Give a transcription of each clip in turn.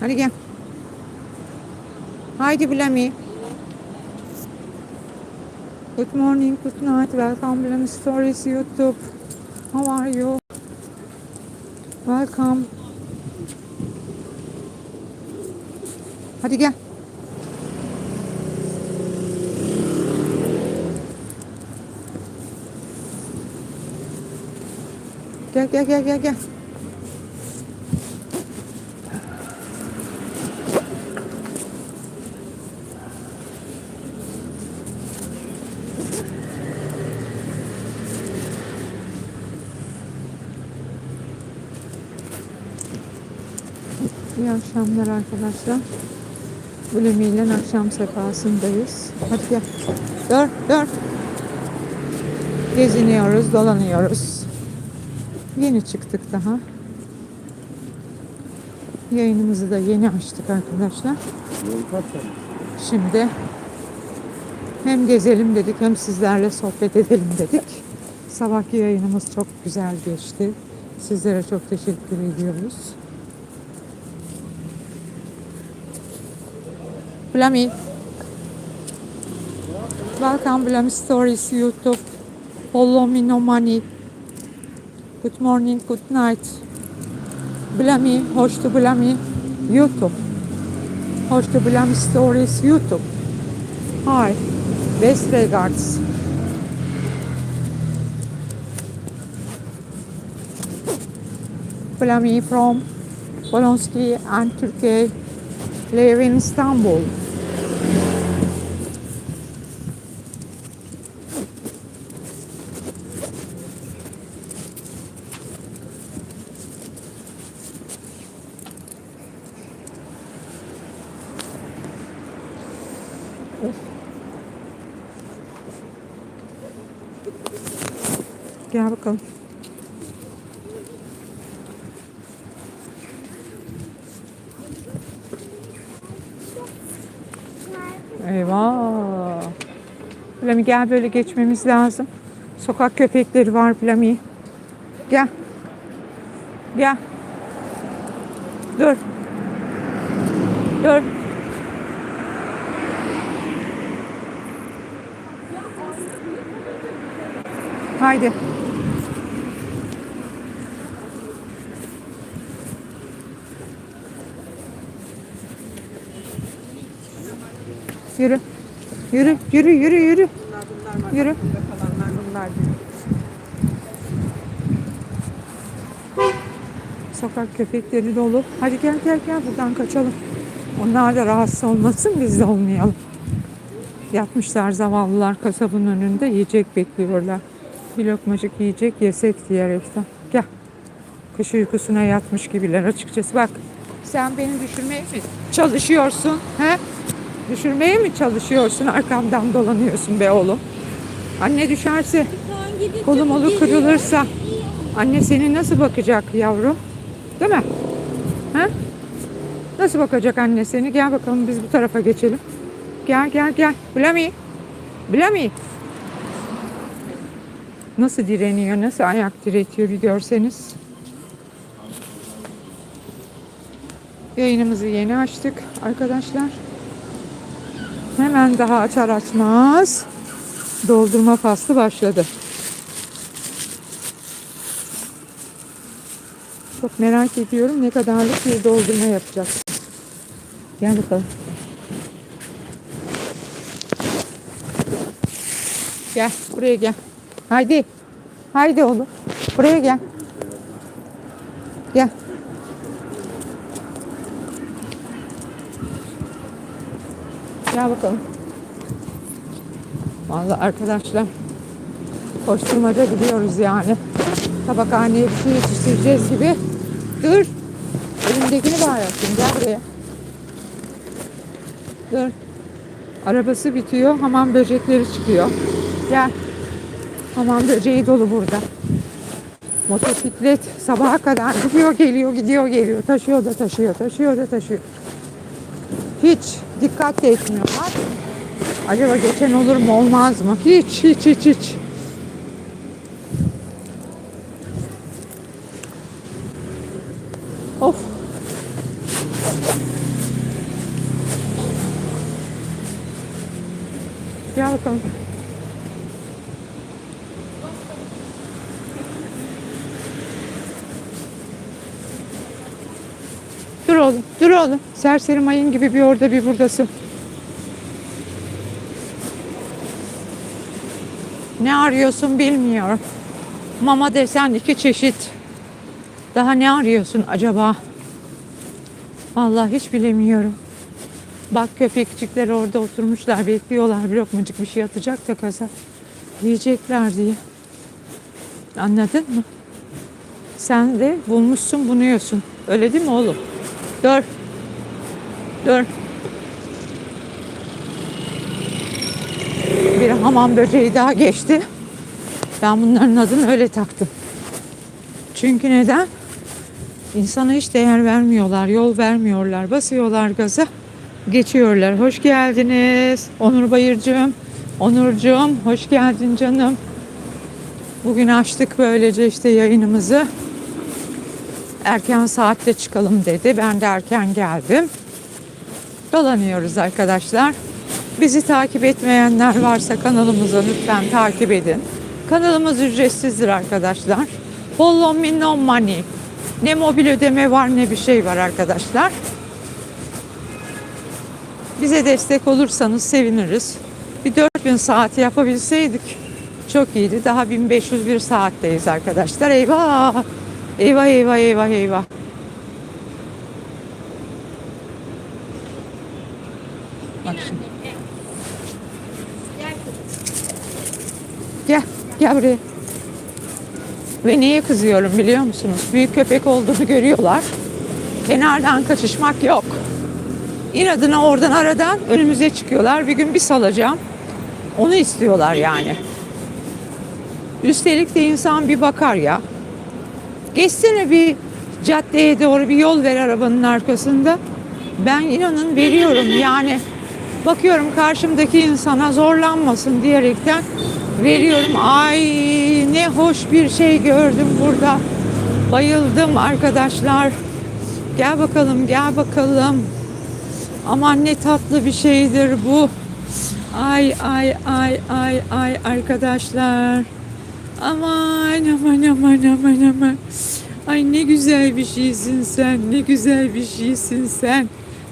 Hadi gel. Haydi Blami. Good morning, good night. Welcome Blami Stories YouTube. How are you? Welcome. Hadi gel. Gel gel gel gel gel. İyi akşamlar arkadaşlar. Ulemiyle akşam sefasındayız. Hadi gel. Dur, dur. Geziniyoruz, dolanıyoruz. Yeni çıktık daha. Yayınımızı da yeni açtık arkadaşlar. Şimdi hem gezelim dedik hem sizlerle sohbet edelim dedik. Sabahki yayınımız çok güzel geçti. Sizlere çok teşekkür ediyoruz. Blami. Welcome Blami Stories YouTube. Follow me no money. Good morning, good night. Blami, hoş to Blami YouTube. Hoş to Blami Stories YouTube. Hi. Best regards. Blami from Polonski and Turkey. Live in Istanbul. Gel bakalım. Eyvah. Plami gel böyle geçmemiz lazım. Sokak köpekleri var Plami. Gel. Gel. Dur. Dur. Haydi. Yürü. Yürü, yürü, yürü, yürü. Yürü. Sokak köpekleri dolu. Hadi gel gel gel buradan kaçalım. Onlar da rahatsız olmasın biz de olmayalım. Yatmışlar zavallılar kasabın önünde yiyecek bekliyorlar. Bir lokmacık yiyecek yesek diyerekten. Gel. Kış uykusuna yatmış gibiler açıkçası. Bak sen beni düşürmeye mi çalışıyorsun? He? Düşürmeye mi çalışıyorsun? Arkamdan dolanıyorsun be oğlum. Anne düşerse kolum olu kırılırsa anne seni nasıl bakacak yavrum? Değil mi? Ha? Nasıl bakacak anne seni? Gel bakalım biz bu tarafa geçelim. Gel gel gel. Blami. Blami. Nasıl direniyor, nasıl ayak diretiyor bir görseniz. Yayınımızı yeni açtık arkadaşlar. Hemen daha açar açmaz doldurma faslı başladı. Çok merak ediyorum ne kadarlık bir doldurma yapacağız. Gel bakalım. Gel buraya gel. Haydi. Haydi oğlum. Buraya gel. Gel. Gel bakalım. Vallahi arkadaşlar koşturmaca gidiyoruz yani. Tabakhaneye bir şey yetiştireceğiz gibi. Dur. Elimdekini bağırattın. Gel buraya. Dur. Arabası bitiyor. Hamam böcekleri çıkıyor. Gel. Hamam böceği dolu burada. Motosiklet sabaha kadar gidiyor geliyor gidiyor geliyor. Taşıyor da taşıyor taşıyor da taşıyor. Hiç dikkat de etmiyorlar. Acaba geçen olur mu olmaz mı? Hiç hiç hiç hiç. Of. Gel bakalım. Dur oğlum, dur oğlum. Serseri mayın gibi bir orada bir buradasın. Ne arıyorsun bilmiyorum. Mama desen iki çeşit. Daha ne arıyorsun acaba? Vallahi hiç bilemiyorum. Bak köpekçikler orada oturmuşlar bekliyorlar bir lokmacık bir şey atacak da kaza. Yiyecekler diye. Anladın mı? Sen de bulmuşsun bunu yiyorsun. Öyle değil mi oğlum? Dur. Dur. Bir hamam böceği daha geçti. Ben bunların adını öyle taktım. Çünkü neden? İnsana hiç değer vermiyorlar, yol vermiyorlar. Basıyorlar gaza, geçiyorlar. Hoş geldiniz. Onur Bayırcığım, Onurcuğum hoş geldin canım. Bugün açtık böylece işte yayınımızı. Erken saatte çıkalım dedi. Ben de erken geldim. Dolanıyoruz arkadaşlar. Bizi takip etmeyenler varsa kanalımıza lütfen takip edin. Kanalımız ücretsizdir arkadaşlar. Follow me no money. Ne mobil ödeme var ne bir şey var arkadaşlar. Bize destek olursanız seviniriz. Bir 4000 saat yapabilseydik çok iyiydi. Daha 1501 saatteyiz arkadaşlar. Eyvah! Eyvah eyvah eyvah eyvah. Bak şimdi. Gel, buraya. Ve neye kızıyorum biliyor musunuz? Büyük köpek olduğunu görüyorlar. Kenardan kaçışmak yok. İnadına oradan aradan önümüze çıkıyorlar. Bir gün bir salacağım. Onu istiyorlar yani. Üstelik de insan bir bakar ya. Geçsene bir caddeye doğru bir yol ver arabanın arkasında. Ben inanın veriyorum yani. Bakıyorum karşımdaki insana zorlanmasın diyerekten veriyorum. Ay ne hoş bir şey gördüm burada. Bayıldım arkadaşlar. Gel bakalım, gel bakalım. Aman ne tatlı bir şeydir bu. Ay ay ay ay ay arkadaşlar. Aman aman aman aman aman. Ay ne güzel bir şeysin sen. Ne güzel bir şeysin sen.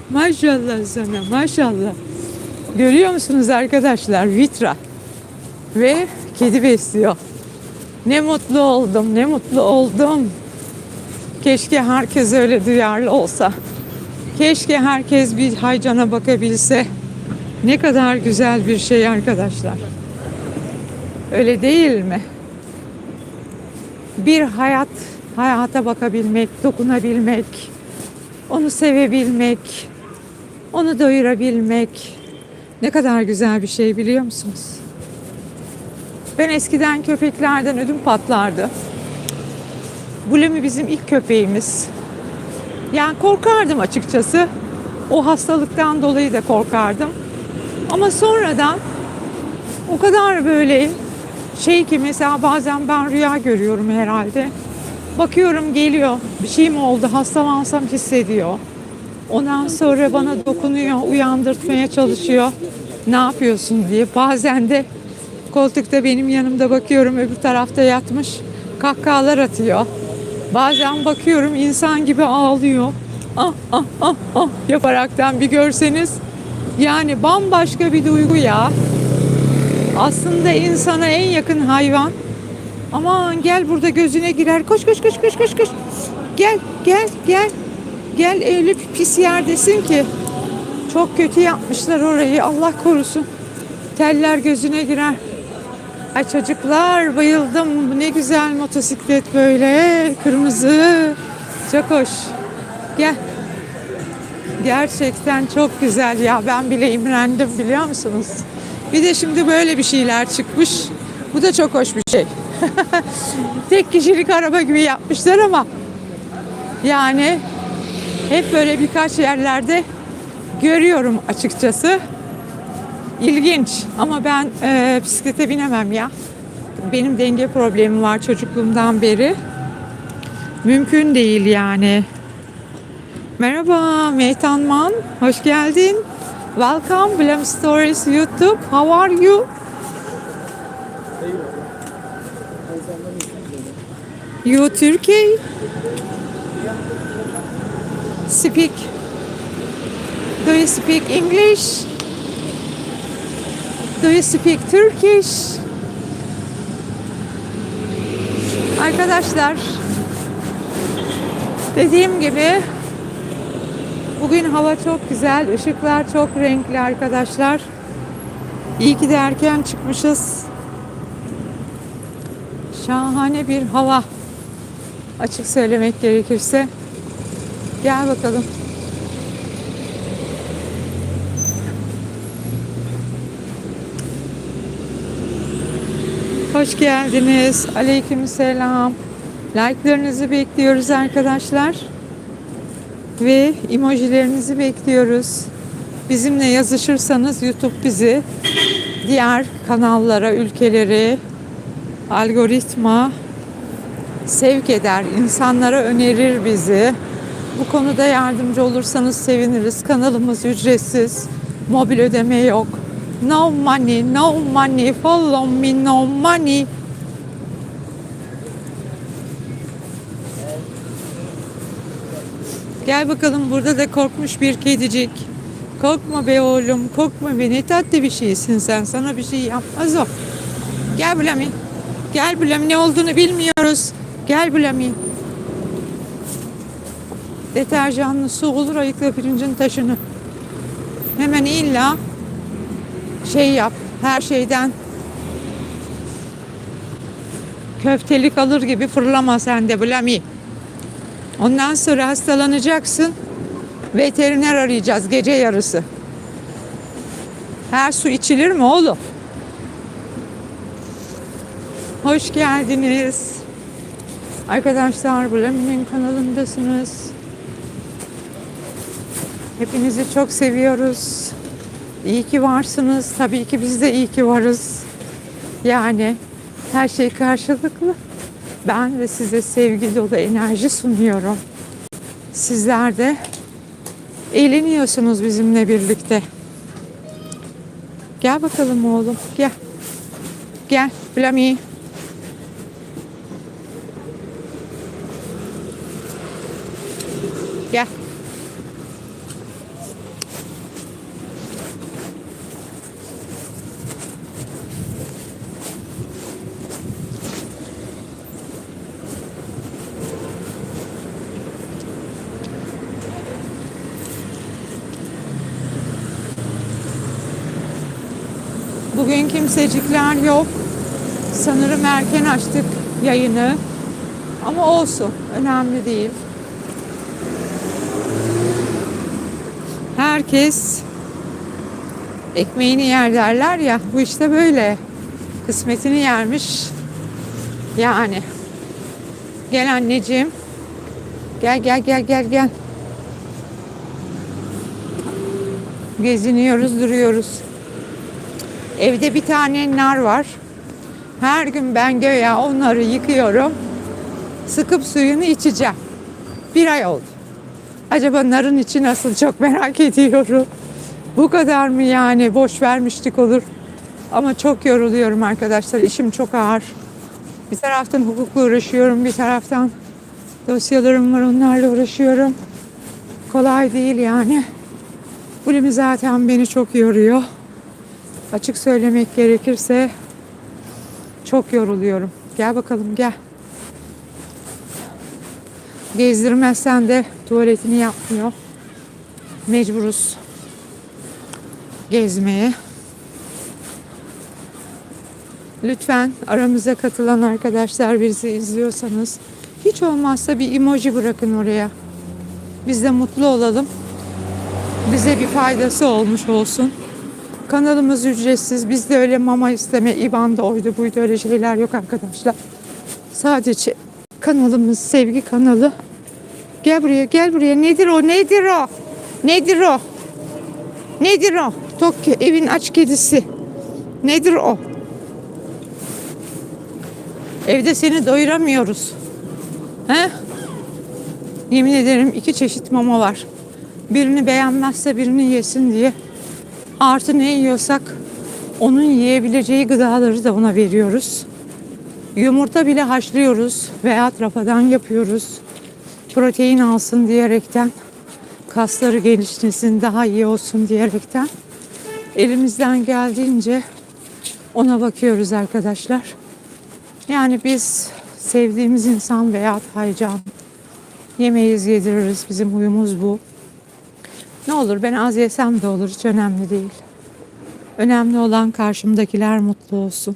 Maşallah sana maşallah. Görüyor musunuz arkadaşlar? Vitra. Ve kedi besliyor. Ne mutlu oldum, ne mutlu oldum. Keşke herkes öyle duyarlı olsa. Keşke herkes bir haycana bakabilse. Ne kadar güzel bir şey arkadaşlar. Öyle değil mi? Bir hayat, hayata bakabilmek, dokunabilmek, onu sevebilmek, onu doyurabilmek ne kadar güzel bir şey biliyor musunuz? Ben eskiden köpeklerden ödüm patlardı. Bulemi bizim ilk köpeğimiz. Yani korkardım açıkçası. O hastalıktan dolayı da korkardım. Ama sonradan o kadar böyle şey ki mesela bazen ben rüya görüyorum herhalde. Bakıyorum geliyor. Bir şey mi oldu? Hastalansam hissediyor. Ondan sonra bana dokunuyor, uyandırtmaya çalışıyor. Ne yapıyorsun diye. Bazen de koltukta benim yanımda bakıyorum öbür tarafta yatmış. Kahkahalar atıyor. Bazen bakıyorum insan gibi ağlıyor. Ah ah ah ah yaparaktan bir görseniz. Yani bambaşka bir duygu ya. Aslında insana en yakın hayvan. Aman gel burada gözüne girer. Koş koş koş koş koş koş. Gel gel gel. Gel bir pis yerdesin ki. Çok kötü yapmışlar orayı. Allah korusun. Teller gözüne girer. Ay çocuklar bayıldım. Ne güzel motosiklet böyle. Kırmızı. Çok hoş. Gel. Gerçekten çok güzel ya. Ben bile imrendim biliyor musunuz? Bir de şimdi böyle bir şeyler çıkmış. Bu da çok hoş bir şey. Tek kişilik araba gibi yapmışlar ama yani hep böyle birkaç yerlerde görüyorum açıkçası. İlginç ama ben e, bisiklete binemem ya. Benim denge problemim var çocukluğumdan beri. Mümkün değil yani. Merhaba Meytanman, hoş geldin. Welcome, Blam Stories YouTube. How are you? You Turkey? Speak. Do you speak English? Do you speak Turkish? Arkadaşlar dediğim gibi bugün hava çok güzel, ışıklar çok renkli arkadaşlar. İyi ki de erken çıkmışız. Şahane bir hava. Açık söylemek gerekirse. Gel bakalım. Hoş geldiniz. Aleykümselam. Like'larınızı bekliyoruz arkadaşlar. Ve emojilerinizi bekliyoruz. Bizimle yazışırsanız YouTube bizi diğer kanallara, ülkelere, algoritma sevk eder. insanlara önerir bizi. Bu konuda yardımcı olursanız seviniriz. Kanalımız ücretsiz. Mobil ödeme yok. No money, no money, follow me, no money. Gel bakalım burada da korkmuş bir kedicik. Korkma be oğlum, korkma be. Ne tatlı bir şeysin sen. Sana bir şey yapmaz o. Gel Bülami. Gel Bülami ne olduğunu bilmiyoruz. Gel Bülami. Deterjanlı su olur ayıkla pirincin taşını. Hemen illa şey yap. Her şeyden köftelik alır gibi fırlama sen de Bülami. Ondan sonra hastalanacaksın. Veteriner arayacağız gece yarısı. Her su içilir mi oğlum? Hoş geldiniz. Arkadaşlar Bulami'nin kanalındasınız. Hepinizi çok seviyoruz. İyi ki varsınız. Tabii ki biz de iyi ki varız. Yani her şey karşılıklı. Ben de size sevgi dolu enerji sunuyorum. Sizler de eğleniyorsunuz bizimle birlikte. Gel bakalım oğlum. Gel. Gel. Blami. Gel. Bugün kimsecikler yok. Sanırım erken açtık yayını. Ama olsun. Önemli değil. Herkes ekmeğini yer derler ya. Bu işte böyle. Kısmetini yermiş. Yani. Gel anneciğim. Gel gel gel gel gel. Geziniyoruz, duruyoruz. Evde bir tane nar var. Her gün ben göya onları yıkıyorum. Sıkıp suyunu içeceğim. Bir ay oldu. Acaba narın içi nasıl çok merak ediyorum. Bu kadar mı yani boş vermiştik olur. Ama çok yoruluyorum arkadaşlar. İşim çok ağır. Bir taraftan hukukla uğraşıyorum. Bir taraftan dosyalarım var onlarla uğraşıyorum. Kolay değil yani. Bulimi zaten beni çok yoruyor. Açık söylemek gerekirse çok yoruluyorum. Gel bakalım gel. Gezdirmezsen de tuvaletini yapmıyor. Mecburuz gezmeye. Lütfen aramıza katılan arkadaşlar bizi izliyorsanız hiç olmazsa bir emoji bırakın oraya. Biz de mutlu olalım. Bize bir faydası olmuş olsun. Kanalımız ücretsiz. Bizde öyle mama isteme, IBAN'da oydu buydu öyle şeyler yok arkadaşlar. Sadece kanalımız sevgi kanalı. Gel buraya gel buraya. Nedir o nedir o? Nedir o? Nedir o? Tokyo evin aç kedisi. Nedir o? Evde seni doyuramıyoruz. He? Yemin ederim iki çeşit mama var. Birini beğenmezse birini yesin diye Artı ne yiyorsak onun yiyebileceği gıdaları da ona veriyoruz. Yumurta bile haşlıyoruz veya rafadan yapıyoruz. Protein alsın diyerekten, kasları geliştirsin, daha iyi olsun diyerekten elimizden geldiğince ona bakıyoruz arkadaşlar. Yani biz sevdiğimiz insan veya haycan yemeyiz yediririz. Bizim huyumuz bu. Ne olur ben az yesem de olur hiç önemli değil. Önemli olan karşımdakiler mutlu olsun.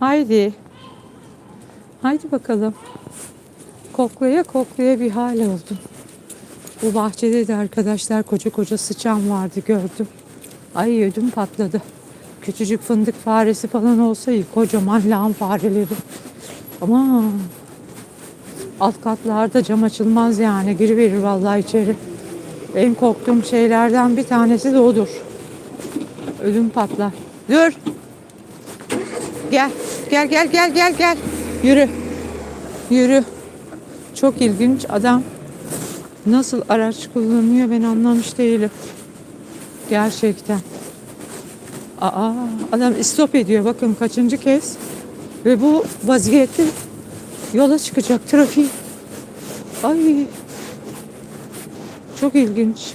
Haydi. Haydi bakalım. Koklaya koklaya bir hal oldum. Bu bahçede de arkadaşlar koca koca sıçan vardı gördüm. Ay ödüm patladı. Küçücük fındık faresi falan olsa iyi. Kocaman lağım fareleri. Ama alt katlarda cam açılmaz yani. Giriverir vallahi içeri. En korktuğum şeylerden bir tanesi de odur. Ödüm patlar. Dur. Gel. Gel gel gel gel gel. Yürü. Yürü. Çok ilginç adam. Nasıl araç kullanıyor ben anlamış değilim. Gerçekten. Aa, adam istop ediyor bakın kaçıncı kez. Ve bu vaziyette yola çıkacak trafik. Ay. Çok ilginç.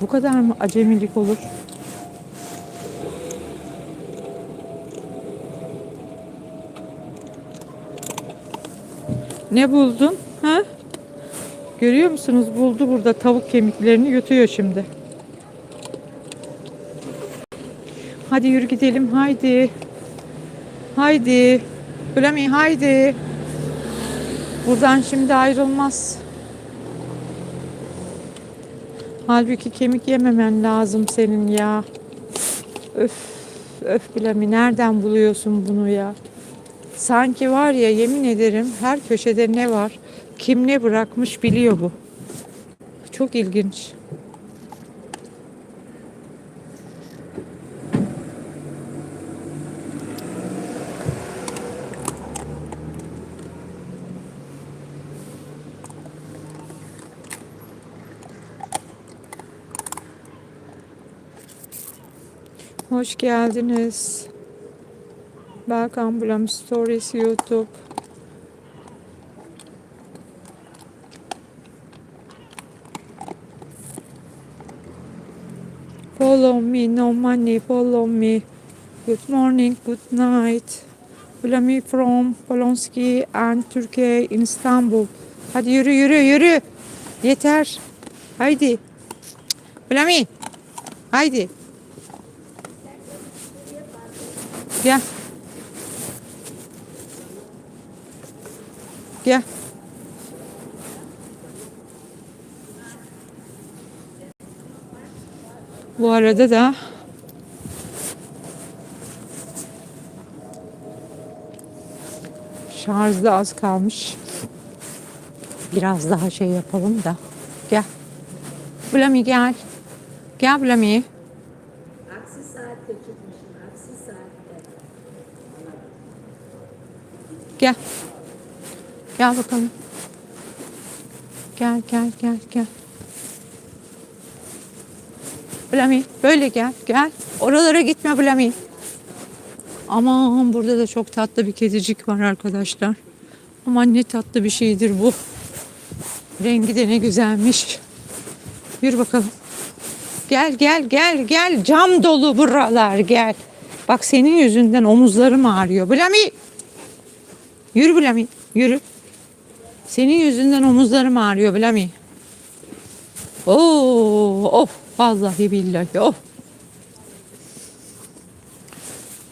Bu kadar mı acemilik olur? Ne buldun? Ha? Görüyor musunuz? Buldu burada tavuk kemiklerini yutuyor şimdi. Hadi yürü gidelim. Haydi. Haydi. Bülemi haydi. Buradan şimdi ayrılmaz. Halbuki kemik yememen lazım senin ya. Öf. Öf Bülemi nereden buluyorsun bunu ya? Sanki var ya yemin ederim her köşede ne var, kim ne bırakmış biliyor bu. Çok ilginç. Hoş geldiniz. Welcome Blam Stories YouTube. Follow me, no money, follow me. Good morning, good night. Blami from Polonski and Türkiye, Istanbul. Hadi yürü yürü yürü. Yeter. Haydi. Blami. Haydi. Gel. Gel. Bu arada da şarjda az kalmış. Biraz daha şey yapalım da. Gel. Blami gel. Gel Blami. Gel. Gel bakalım. Gel gel gel gel. Blami böyle gel gel. Oralara gitme Blami. Aman burada da çok tatlı bir kedicik var arkadaşlar. Aman ne tatlı bir şeydir bu. Rengi de ne güzelmiş. Yürü bakalım. Gel gel gel gel. Cam dolu buralar gel. Bak senin yüzünden omuzlarım ağrıyor. Blami. Yürü Blami. Yürü. Senin yüzünden omuzlarım ağrıyor Blami. Oo, of vallahi billahi of.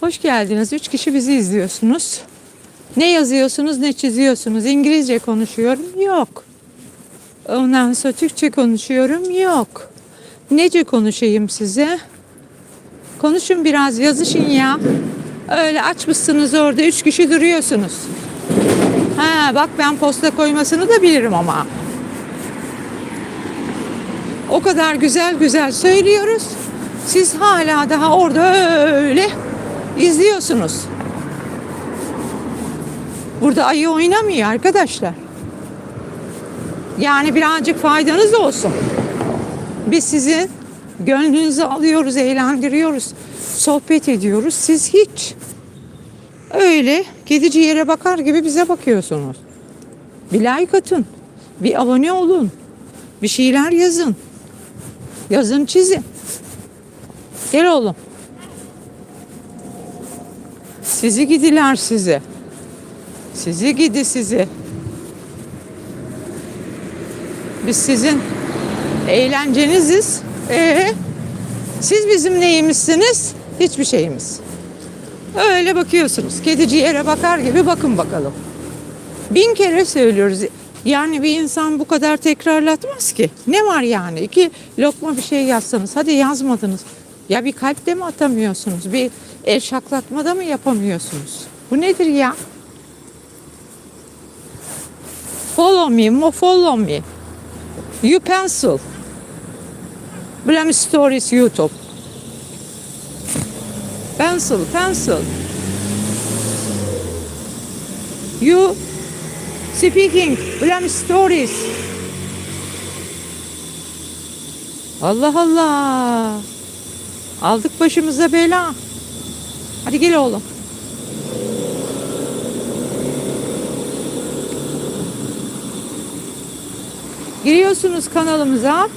Hoş geldiniz. Üç kişi bizi izliyorsunuz. Ne yazıyorsunuz ne çiziyorsunuz. İngilizce konuşuyorum. Yok. Ondan sonra Türkçe konuşuyorum. Yok. Nece konuşayım size? Konuşun biraz yazışın ya. Öyle açmışsınız orada üç kişi duruyorsunuz. Ha bak ben posta koymasını da bilirim ama. O kadar güzel güzel söylüyoruz. Siz hala daha orada öyle izliyorsunuz. Burada ayı oynamıyor arkadaşlar. Yani birazcık faydanız olsun. Biz sizin gönlünüzü alıyoruz, eğlendiriyoruz, sohbet ediyoruz. Siz hiç öyle gidici yere bakar gibi bize bakıyorsunuz. Bir like atın, bir abone olun, bir şeyler yazın. Yazın çizin. Gel oğlum. Sizi gidiler sizi. Sizi gidi sizi. Biz sizin eğlenceniziz. Ee, siz bizim neyimizsiniz? Hiçbir şeyimiz. Öyle bakıyorsunuz. Kedici yere bakar gibi bakın bakalım. Bin kere söylüyoruz. Yani bir insan bu kadar tekrarlatmaz ki. Ne var yani? İki lokma bir şey yazsanız. Hadi yazmadınız. Ya bir kalp de mi atamıyorsunuz? Bir el şaklatmada mı yapamıyorsunuz? Bu nedir ya? Follow me, mo follow me. You pencil. Blame Stories YouTube. Pencil, pencil. You speaking, Blame Stories. Allah Allah. Aldık başımıza bela. Hadi gel oğlum. Giriyorsunuz kanalımıza.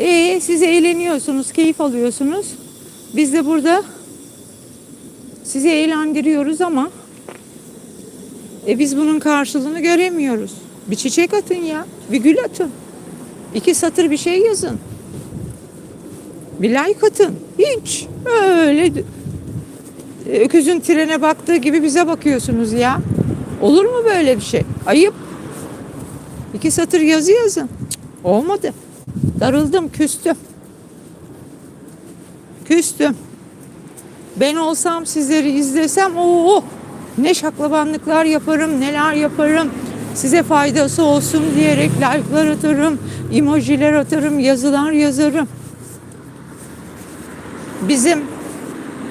Ee, siz eğleniyorsunuz, keyif alıyorsunuz. Biz de burada sizi eğlendiriyoruz ama e biz bunun karşılığını göremiyoruz. Bir çiçek atın ya, bir gül atın. İki satır bir şey yazın. Bir like atın. Hiç öyle e, öküzün trene baktığı gibi bize bakıyorsunuz ya. Olur mu böyle bir şey? Ayıp. İki satır yazı yazın. Cık, olmadı. Darıldım, küstüm. Küstüm. Ben olsam sizleri izlesem o ne şaklabanlıklar yaparım, neler yaparım. Size faydası olsun diyerek like'lar atarım, emojiler atarım, yazılar yazarım. Bizim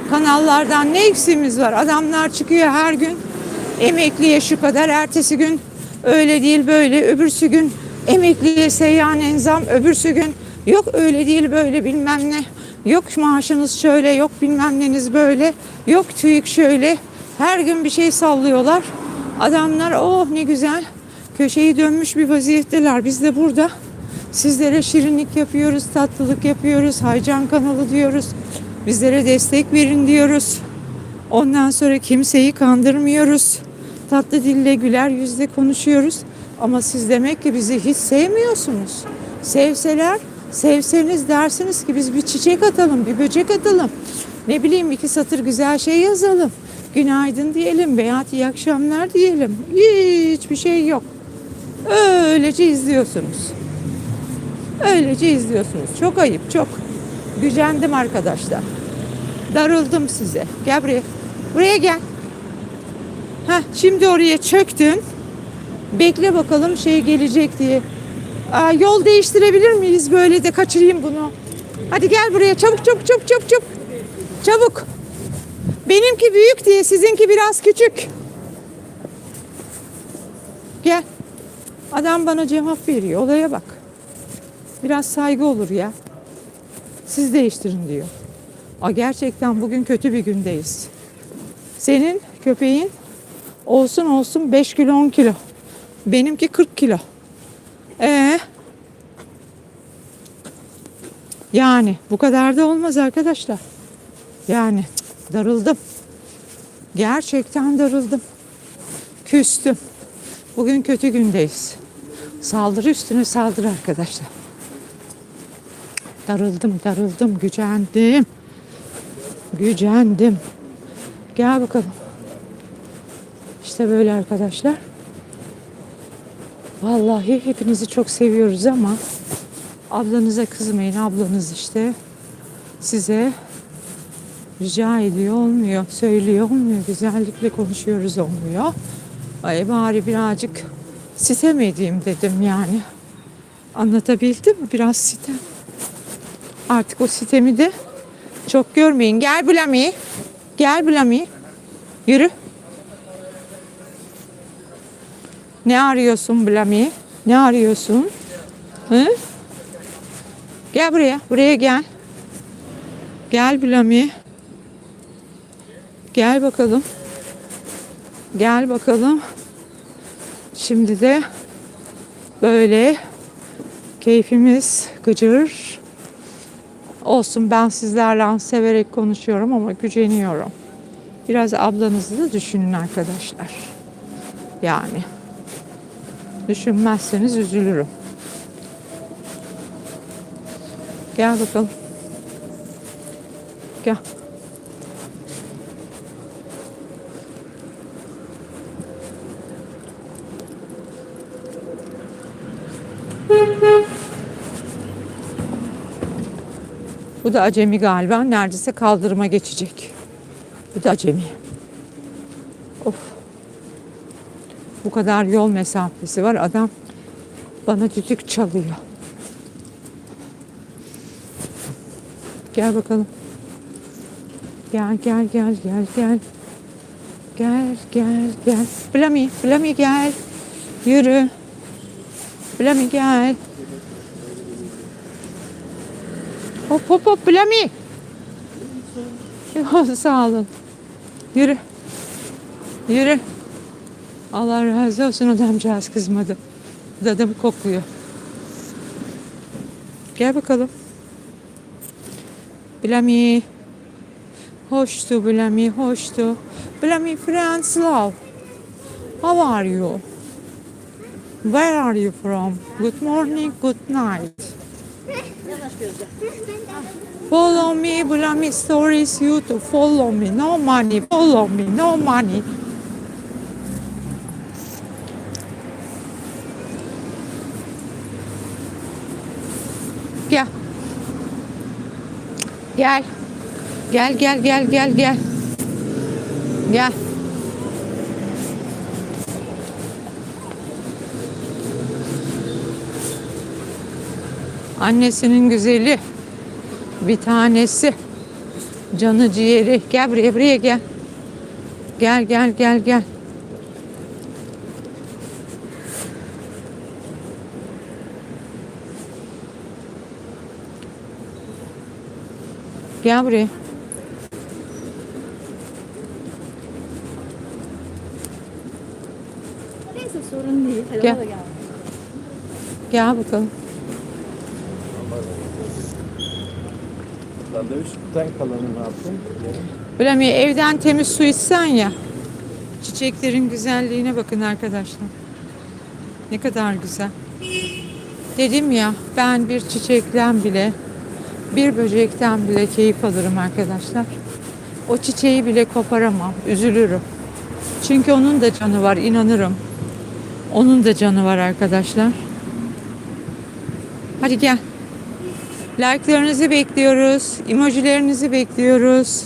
kanallardan ne eksiğimiz var? Adamlar çıkıyor her gün emekliye şu kadar, ertesi gün öyle değil böyle, öbürsü gün emekliye seyyanen zam, öbürsü gün yok öyle değil böyle bilmem ne. Yok maaşınız şöyle, yok bilmem neniz böyle, yok TÜİK şöyle. Her gün bir şey sallıyorlar. Adamlar oh ne güzel köşeyi dönmüş bir vaziyetteler. Biz de burada sizlere şirinlik yapıyoruz, tatlılık yapıyoruz, Haycan kanalı diyoruz. Bizlere destek verin diyoruz. Ondan sonra kimseyi kandırmıyoruz. Tatlı dille güler yüzle konuşuyoruz. Ama siz demek ki bizi hiç sevmiyorsunuz. Sevseler, sevseniz dersiniz ki biz bir çiçek atalım, bir böcek atalım. Ne bileyim iki satır güzel şey yazalım. Günaydın diyelim veya iyi akşamlar diyelim. Hiçbir şey yok. Öylece izliyorsunuz. Öylece izliyorsunuz. Çok ayıp, çok. Gücendim arkadaşlar. Darıldım size. Gel buraya. Buraya gel. Heh, şimdi oraya çöktün. Bekle bakalım şey gelecek diye. Aa, yol değiştirebilir miyiz böyle de kaçırayım bunu. Hadi gel buraya çabuk çabuk çabuk çabuk çabuk. Çabuk. Benimki büyük diye sizinki biraz küçük. Gel. Adam bana cevap veriyor. Olaya bak. Biraz saygı olur ya. Siz değiştirin diyor. A gerçekten bugün kötü bir gündeyiz. Senin köpeğin olsun olsun 5 kilo 10 kilo. Benimki 40 kilo. Ee? Yani bu kadar da olmaz arkadaşlar. Yani darıldım. Gerçekten darıldım. Küstüm. Bugün kötü gündeyiz. Saldırı üstüne saldırı arkadaşlar. Darıldım, darıldım, gücendim. Gücendim. Gel bakalım. İşte böyle arkadaşlar. Vallahi hepinizi çok seviyoruz ama ablanıza kızmayın. Ablanız işte size rica ediyor olmuyor. Söylüyor olmuyor. Güzellikle konuşuyoruz olmuyor. Ay bari birazcık sitem edeyim dedim yani. Anlatabildim mi? Biraz sitem. Artık o sitemi de çok görmeyin. Gel Blami. Gel Blami. Yürü. Ne arıyorsun Blami? Ne arıyorsun? Hı? Gel buraya. Buraya gel. Gel Blami. Gel bakalım. Gel bakalım. Şimdi de böyle keyfimiz gıcır. Olsun ben sizlerle severek konuşuyorum ama güceniyorum. Biraz ablanızı da düşünün arkadaşlar. Yani. Düşünmezseniz üzülürüm. Gel bakalım. Gel. Bu da acemi galiba. Neredeyse kaldırıma geçecek. Bu da acemi. Of. Bu kadar yol mesafesi var. Adam bana düdük çalıyor. Gel bakalım. Gel gel gel gel gel. Gel gel gel. Blami, Blami gel. Yürü. Blami gel. Hop hop hop Blami. Sağ olun. Yürü. Yürü. Allah razı olsun adamcağız kızmadı. Dadımı kokluyor. Gel bakalım. Blami. Hoştu Blami, hoştu. Blami friends love. How are you? Where are you from? Good morning, good night. Follow me, Blami stories you to follow me. No money, follow me, no money. Gel. Gel. Gel gel gel gel gel. Gel. Annesinin güzeli. Bir tanesi. Canı ciğeri. Gel buraya buraya gel. Gel gel gel gel. Gel buraya. Neyse sorun değil. Hadi Gel. gel. Gel bakalım. Sandviçten kalanı ne yaptın? Böyle mi evden temiz su içsen ya. Çiçeklerin güzelliğine bakın arkadaşlar. Ne kadar güzel. Dedim ya ben bir çiçekten bile bir böcekten bile keyif alırım arkadaşlar. O çiçeği bile koparamam. Üzülürüm. Çünkü onun da canı var inanırım. Onun da canı var arkadaşlar. Hadi gel. Like'larınızı bekliyoruz. Emojilerinizi bekliyoruz.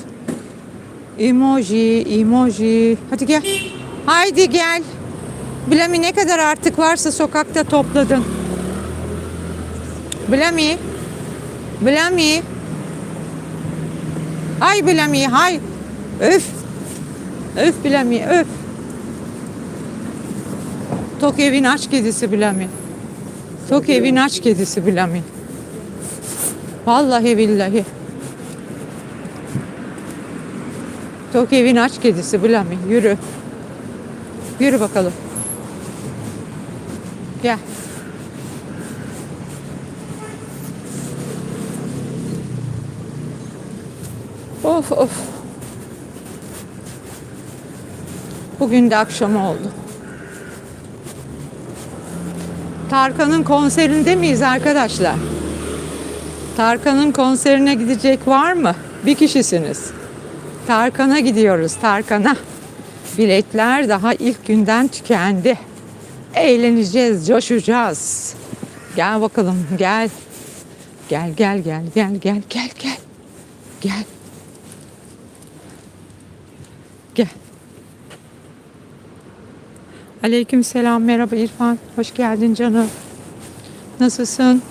Emoji, emoji. Hadi gel. Haydi gel. Blami ne kadar artık varsa sokakta topladın. Blami. Blami. Hay Blami hay. Öf. Öf Blami öf. Tok evin aç kedisi Blami. Tok evin aç kedisi Blami. Vallahi billahi. Tok evin aç kedisi Blami. Yürü. Yürü bakalım. Gel. Of of. Bugün de akşam oldu. Tarkan'ın konserinde miyiz arkadaşlar? Tarkan'ın konserine gidecek var mı? Bir kişisiniz. Tarkan'a gidiyoruz, Tarkan'a. Biletler daha ilk günden tükendi. Eğleneceğiz, coşacağız. Gel bakalım, gel. Gel, gel, gel, gel, gel, gel, gel. Gel. Gel. Aleyküm selam, merhaba İrfan. Hoş geldin canım. Nasılsın?